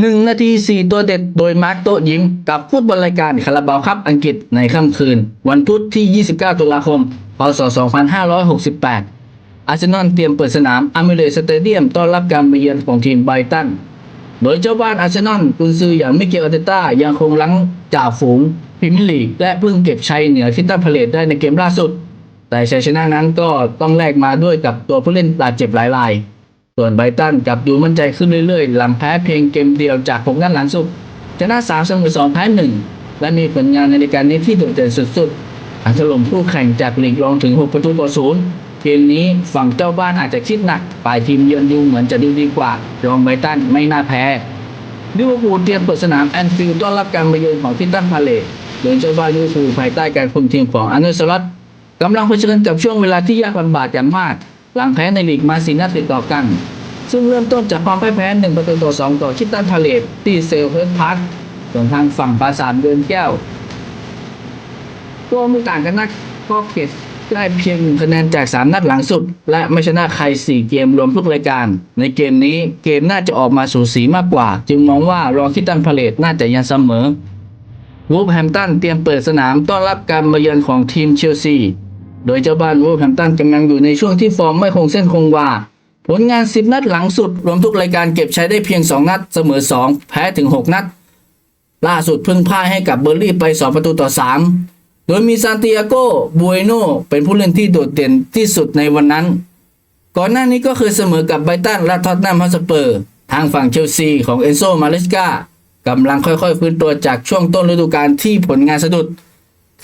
1 นาที 4 ตัวเด็ดโดยมาร์คโตยิ้ม กับฟุตบอลรายการคาราบาวครับอังกฤษในค่ำคืน วันพุธที่ 29 ตุลาคม พศ 2568 อาร์เซนอลเตรียมเปิดสนามอามิเรสสเตเดียมต้อนรับการมาเยือนของทีมไบรตัน โดยเจ้าบ้านอาร์เซนอลกุนซืออย่างมิเกลอาร์เตต้ายังคงลังจ่าฝูงพรีเมียร์ลีกและเพิ่งเก็บชัยเหนือคิตตันพาเลตได้ในเกมล่าสุด แต่ชัยชนะนั้นก็ต้องแลกมาด้วยกับตัวผู้เล่นบาดเจ็บหลายราย ส่วนไบตันกลับดูมั่นใจขึ้นเรื่อยๆ หลังแพ้เพียงเกมเดียวจาก6นัดหลังสุดชนะ3เสมอ2แพ้1และมีผลงานในการนี้ที่โดดเด่นสุดๆอันถล่มคู่แข่งจากลีกรองถึง 6 ประตูต่อศูนย์เกมนี้ฝั่งเจ้าบ้านอาจจะคิดหนักฝ่ายทีมเยือนดูเหมือนจะดูดีกว่า รองไบตันไม่น่าแพ้ลิเวอร์พูลเตรียมเปิดสนามแอนฟิลด์ต้อนรับการมาเยือนของทิตันพาเลตโดยเจ้าบ้านลิเวอร์พูลภายใต้การคุมทีมของอันเดอร์สลอตกำลังเผชิญกับช่วงเวลาที่ยากลำบากอย่างมาก หลังแพ้ในลีกมาสีนัดติดต่อกัน ซึ่งเริ่มต้นจากความพ่ายแพ้หนึ่งประตูต่อสองต่อทิตันพาเลตีเซลเฮิร์ตพาร์คส่วนทางฝั่งปราสาทเดินแก้ว ตัวไม่ต่างกันนักก็เก็บได้เพียงคะแนนจาก 3 นัดหลังสุด และไม่ชนะใคร 4 เกมรวมทุกรายการ ในเกมนี้เกมน่าจะออกมาสูสีมากกว่า จึงมองว่ารองคิตันพาเลตน่าจะยังเสมอวูฟแฮมตันเตรียมเปิดสนามต้อนรับการมาเยือนของทีมเชลซี โดยเจ้าบ้านวูฟแฮมตันกำลังอยู่ในช่วงที่ฟอร์มไม่คงเส้นคงวา ผลงาน 10 นัดหลังสุด รวมทุกรายการเก็บใช้ได้เพียง 2 นัด เสมอ 2 แพ้ถึง 6 นัด ล่าสุดเพิ่งพ่ายให้กับเบอร์ลี่ไป 2 ประตูต่อ 3 โดยมีซานติอาโกบูเอโนเป็นผู้เล่นที่โดดเด่นที่สุดในวันนั้น ก่อนหน้านี้ก็เคยเสมอกับไบรตันและท็อตแนมฮอสเปอร์ ทางฝั่งเชลซีของเอนโซมาเลสกากำลังค่อยๆฟื้นตัวจากช่วงต้นฤดูกาลที่ผลงานสะดุด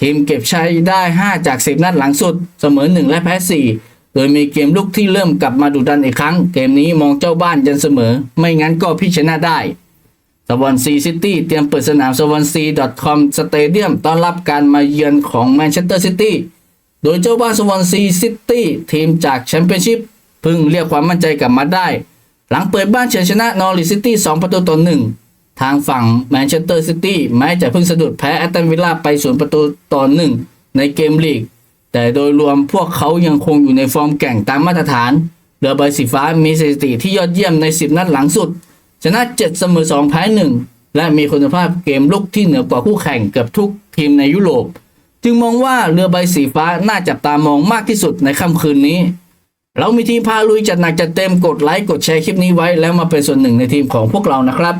ทีมเก็บชัยได้ 5 จาก 10 นัดหลังสุด เสมอ 1 และแพ้ 4 โดยมีเกมลุกที่เริ่มกลับมาดุดันอีกครั้ง เกมนี้มองเจ้าบ้านยันเสมอ ไม่งั้นก็พิชนะได้สวอนซีซิตี้เตรียมเปิดสนามสวอนซี .com สเตเดียมต้อนรับการมาเยือนของแมนเชสเตอร์ซิตี้โดยเจ้าบ้านสวอนซีซิตี้ทีมจากแชมเปี้ยนชิพเพิ่งเรียกความมั่นใจกลับมาได้ หลังเปิดบ้านเฉยชนะนอริซิตี้2ประตูต่อหนึ่ง ทางฝั่งแมนเชสเตอร์ซิตี้แม้จะเพิ่งสะดุดแพ้แอตตันวิลล่าไปศูนย์ประตูต่อหนึ่งในเกมลีก แต่โดยรวมพวกเขายังคงอยู่ในฟอร์มแก่งตามมาตรฐานเรือใบสีฟ้ามีสถิติที่ยอดเยี่ยมใน 10 นัดหลังสุด ชนะ 7 เสมอ 2 แพ้ 1 และมีคุณภาพเกมลุกที่เหนือกว่าคู่แข่งเกือบทุกทีมในยุโรป จึงมองว่าเรือใบสีฟ้าน่าจับตามองมากที่สุดในค่ำคืนนี้ เรามีทีมพาลุยจัดหนักจัดเต็มกดไลค์กดแชร์คลิปนี้ไว้แล้วมาเป็นส่วนหนึ่งในทีมของพวกเรานะครับ